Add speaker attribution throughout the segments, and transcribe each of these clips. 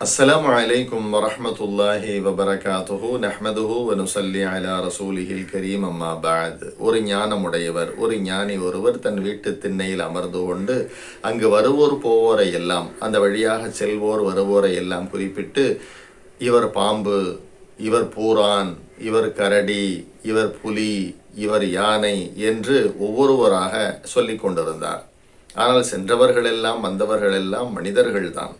Speaker 1: السلام عليكم ورحمة الله وبركاته نحمده ونصلي على رسوله الكريم أما بعد ஒரு ஞானமுடையவர் ஒரு ஞானி ஒருவர் தன் வீட்டு திண்ணையில் அமர்ந்து கொண்டு அங்கு வருவோர் போவோரை எல்லாம் அந்த வழியாக செல்வோர் வருவோரை எல்லாம் குறிப்பிட்டு இவர் பாம்பு இவர் பூரான் இவர் கரடி இவர் புலி இவர் யானை என்று ஒவ்வொருவராக சொல்லிக் கொண்டிருந்தார் ஆனால் சென்றவர்களெல்லாம் வந்தவர்களெல்லாம் மனிதர்கள்தான்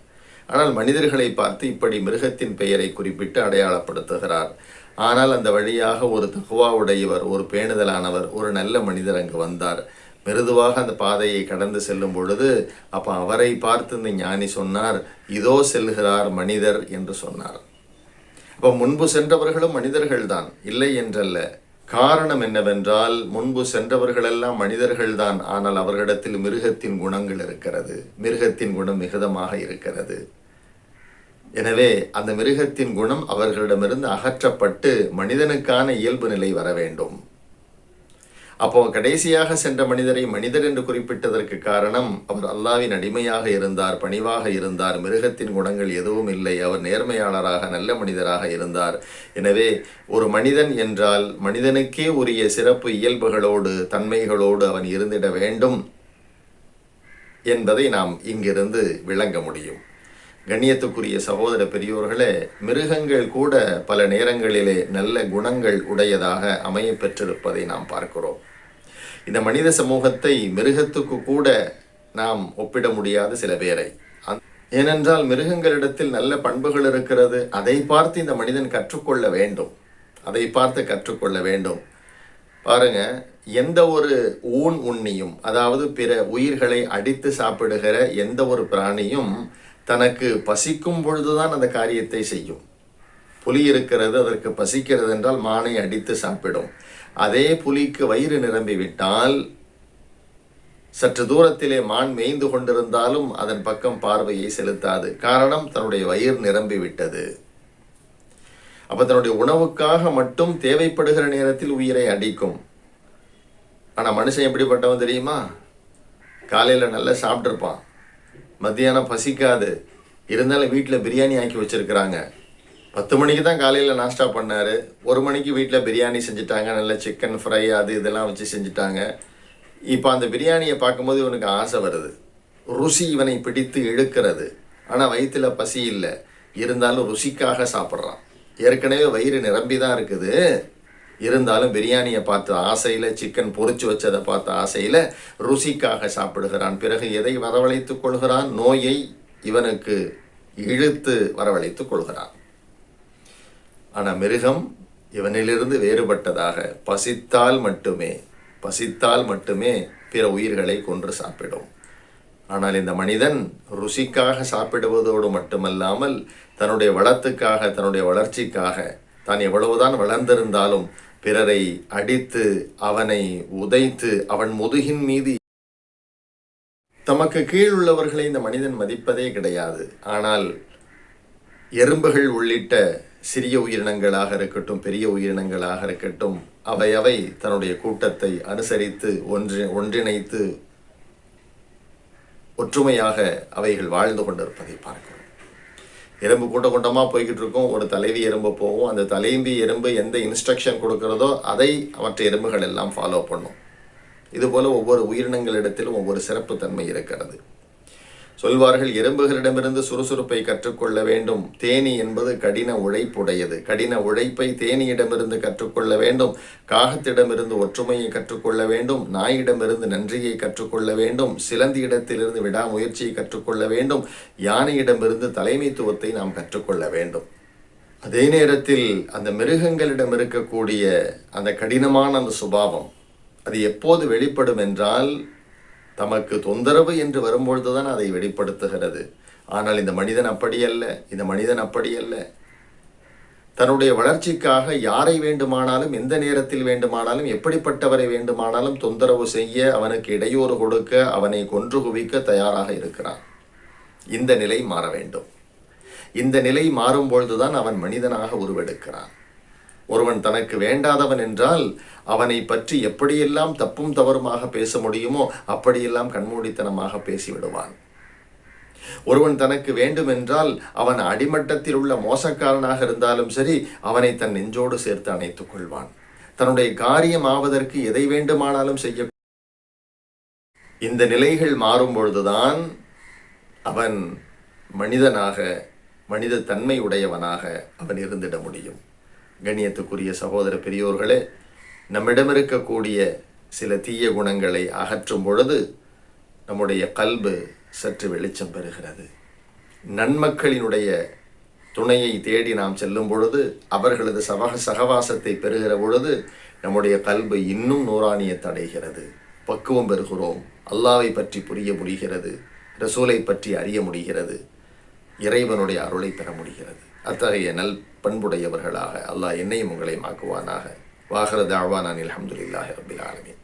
Speaker 1: ஆனால் மனிதர்களை பார்த்து இப்படி மிருகத்தின் பெயரை குறிப்பிட்டு அடையாளப்படுத்துகிறார். ஆனால் அந்த வழியாக ஒரு தகுவா உடையவர் ஒரு பேணுதலானவர் ஒரு நல்ல மனிதர் அங்கு வந்தார். மிருதுவாக அந்த பாதையை கடந்து செல்லும் பொழுது அப்போ அவரை பார்த்து இந்த ஞானி சொன்னார் இதோ செல்கிறார் மனிதர் என்று சொன்னார். அப்போ முன்பு சென்றவர்களும் மனிதர்கள்தான் இல்லை என்றல்ல. காரணம் என்னவென்றால் முன்பு சென்றவர்களெல்லாம் மனிதர்கள்தான் ஆனால் அவர்களிடத்தில் மிருகத்தின் குணங்கள் இருக்கிறது. மிருகத்தின் குணம் மிகுதமாக இருக்கிறது. எனவே அந்த மிருகத்தின் குணம் அவர்களிடமிருந்து அகற்றப்பட்டு மனிதனுக்கான இயல்பு நிலை வர வேண்டும். அப்போ கடைசியாக சென்ற மனிதரை மனிதர் என்று குறிப்பிட்டதற்கு காரணம் அவர் அல்லாவின் அடிமையாக இருந்தார் பணிவாக இருந்தார் மிருகத்தின் குணங்கள் எதுவும் இல்லை அவர் நேர்மையாளராக நல்ல மனிதராக இருந்தார். எனவே ஒரு மனிதன் என்றால் மனிதனுக்கே உரிய சிறப்பு இயல்புகளோடு தன்மைகளோடு அவன் இருந்திட வேண்டும் என்பதை நாம் இங்கிருந்து விளங்க முடியும். கண்ணியத்துக்குரிய சகோதர பெரியோர்களே மிருகங்கள் கூட பல நேரங்களிலே நல்ல குணங்கள் உடையதாக அமைய பெற்றிருப்பதை நாம் பார்க்கிறோம். இந்த மனித சமூகத்தை மிருகத்துக்கு கூட நாம் ஒப்பிட முடியாத சில பேரை. ஏனென்றால் மிருகங்களிடத்தில் நல்ல பண்புகள் இருக்கிறது அதை பார்த்து இந்த மனிதன் கற்றுக்கொள்ள வேண்டும். அதை பார்த்து கற்றுக்கொள்ள வேண்டும். பாருங்க எந்த ஒரு ஊன் உண்ணியும் அதாவது பிற உயிர்களை அடித்து சாப்பிடுகிற எந்த ஒரு பிராணியும் தனக்கு பசிக்கும் பொழுதுதான் அந்த காரியத்தை செய்யும். புலி இருக்கிறது அதற்கு பசிக்கிறது என்றால் மானை அடித்து சாப்பிடும். அதே புலிக்கு வயிறு நிரம்பிவிட்டால் சற்று தூரத்திலே மான் மேய்ந்து கொண்டிருந்தாலும் அதன் பக்கம் பார்வையை செலுத்தாது. காரணம் தன்னுடைய வயிறு நிரம்பிவிட்டது. அப்போ அப்ப தன்னுடைய உணவுக்காக மட்டும் தேவைப்படுகிற நேரத்தில் உயிரை அடிக்கும். ஆனா மனுஷன் எப்படிப்பட்டவன் தெரியுமா? காலையில நல்லா சாப்பிட்ருப்பான் மத்தியானம் பசிக்காது. இருந்தாலும் வீட்டில் பிரியாணி ஆக்கி வச்சுருக்குறாங்க. பத்து மணிக்கு தான் காலையில் நாஸ்டா பண்ணார். ஒரு மணிக்கு வீட்டில் பிரியாணி செஞ்சுட்டாங்க. நல்ல சிக்கன் ஃப்ரை அது இதெல்லாம் வச்சு செஞ்சுட்டாங்க. இப்போ அந்த பிரியாணியை பார்க்கும்போது இவனுக்கு ஆசை வருது. ருசி இவனை பிடித்து இழுக்கிறது. ஆனால் வயிற்றில் பசி இல்லை. இருந்தாலும் ருசிக்காக சாப்பிட்றான். ஏற்கனவே வயிறு நிரம்பி தான் இருக்குது. இருந்தாலும் பிரியாணியை பார்த்து ஆசையில் சிக்கன் பொறிச்சு வச்சதை பார்த்த ஆசையில் ருசிக்காக சாப்பிடுகிறான். பிறகு எதை வரவழைத்துக் கொள்கிறான்? நோயை இவனுக்கு இழுத்து வரவழைத்துக் கொள்கிறான். ஆனால் மிருகம் இவனிலிருந்து வேறுபட்டதாக பசித்தால் மட்டுமே பசித்தால் மட்டுமே பிற உயிர்களை கொன்று சாப்பிடும். ஆனால் இந்த மனிதன் ருசிக்காக சாப்பிடுவதோடு மட்டுமல்லாமல் தன்னுடைய வளத்துக்காக தன்னுடைய வளர்ச்சிக்காக தான் எவ்வளவுதான் வளர்ந்திருந்தாலும் பிறரை அடித்து அவனை உதைத்து அவன் முதுகின் மீது தமக்கு கீழ் உள்ளவர்களை இந்த மனிதன் மதிப்பதே கிடையாது. ஆனால் எறும்புகள் உள்ளிட்ட சிறிய உயிரினங்களாக இருக்கட்டும் பெரிய உயிரினங்களாக இருக்கட்டும் அவை அவை தன்னுடைய கூட்டத்தை அனுசரித்து ஒன்றி ஒன்றிணைத்து ஒற்றுமையாக அவைகள் வாழ்ந்து கொண்டிருப்பதை பார்க்கிறோம். எறும்பு கூட்ட கூட்டமாக போய்கிட்டு இருக்கும். ஒரு தலைவி எறும்பு போகும். அந்த தலைவி எறும்பு எந்த இன்ஸ்ட்ரக்ஷன் கொடுக்கிறதோ அதை மற்ற எறும்புகள் எல்லாம் ஃபாலோ பண்ணும். இதுபோல் ஒவ்வொரு உயிரினங்களிடத்திலும் ஒவ்வொரு சிறப்பு தன்மை இருக்கிறது. சொல்வார்கள் எறும்புகளிடமிருந்து சுறுசுறுப்பை கற்றுக்கொள்ள வேண்டும். தேனி என்பது கடின உழைப்புடையது. கடின உழைப்பை தேனியிடமிருந்து கற்றுக்கொள்ள வேண்டும். காகத்திடமிருந்து ஒற்றுமையை கற்றுக்கொள்ள வேண்டும். நாயிடமிருந்து நன்றியை கற்றுக்கொள்ள வேண்டும். சிலந்தி இடத்திலிருந்து விடாமுயற்சியை கற்றுக்கொள்ள வேண்டும். யானையிடமிருந்து தலைமைத்துவத்தை நாம் கற்றுக்கொள்ள வேண்டும். அதே நேரத்தில் அந்த மிருகங்களிடம் இருக்கக்கூடிய அந்த கடினமான அந்த சுபாவம் அது எப்போது வெளிப்படும் என்றால் தமக்கு தொந்தரவு என்று வரும்பொழுதுதான் அதை வெளிப்படுத்துகிறது. ஆனால் இந்த மனிதன் அப்படி அல்ல இந்த மனிதன் அப்படி அல்ல தன்னுடைய வளர்ச்சிக்காக யாரை வேண்டுமானாலும் எந்த நேரத்தில் வேண்டுமானாலும் எப்படிப்பட்டவரை வேண்டுமானாலும் தொந்தரவு செய்ய அவனுக்கு இடையூறு கொடுக்க அவனை கொன்று குவிக்க தயாராக இருக்கிறான். இந்த நிலை மாற வேண்டும். இந்த நிலை மாறும்பொழுதுதான் அவன் மனிதனாக உருவெடுக்கிறான். ஒருவன் தனக்கு வேண்டாதவன் என்றால் அவனை பற்றி எப்படியெல்லாம் தப்பும் தவறுமாக பேச முடியுமோ அப்படியெல்லாம் கண்மூடித்தனமாக பேசிவிடுவான். ஒருவன் தனக்கு வேண்டுமென்றால் அவன் அடிமட்டத்தில் உள்ள மோசக்காரனாக இருந்தாலும் சரி அவனை தன் நெஞ்சோடு சேர்த்து அணைத்துக் கொள்வான். தன்னுடைய காரியம் ஆவதற்கு எதை வேண்டுமானாலும் செய்ய இந்த நிலைகள் மாறும் பொழுதுதான் அவன் மனிதனாக மனித தன்மை உடையவனாக அவன் இருந்திட முடியும். கண்ணியத்துக்குரிய சகோதர பெரியோர்களே நம்மிடம் இருக்கக்கூடிய சில தீய குணங்களை அகற்றும் பொழுது நம்முடைய கல்பு சற்று வெளிச்சம் பெறுகிறது. நன்மக்களினுடைய துணையை தேடி நாம் செல்லும் பொழுது அவர்களது சவக சகவாசத்தை பெறுகிற பொழுது நம்முடைய கல்பு இன்னும் நூறானியத்தை அடைகிறது பக்குவம் பெறுகிறோம். அல்லாவை பற்றி புரிய முடிகிறது. ரசூலை பற்றி அறிய முடிகிறது. இறைவனுடைய அருளை பெற முடிகிறது. அத்தகைய நல் பண்புடையவர்களாக அல்லாஹ் என்னையும் உங்களையும் ஆக்குவானாக. வாகரத் அழ்வானான் அலமதுல்லாஹி ரபில் ஆலமின்.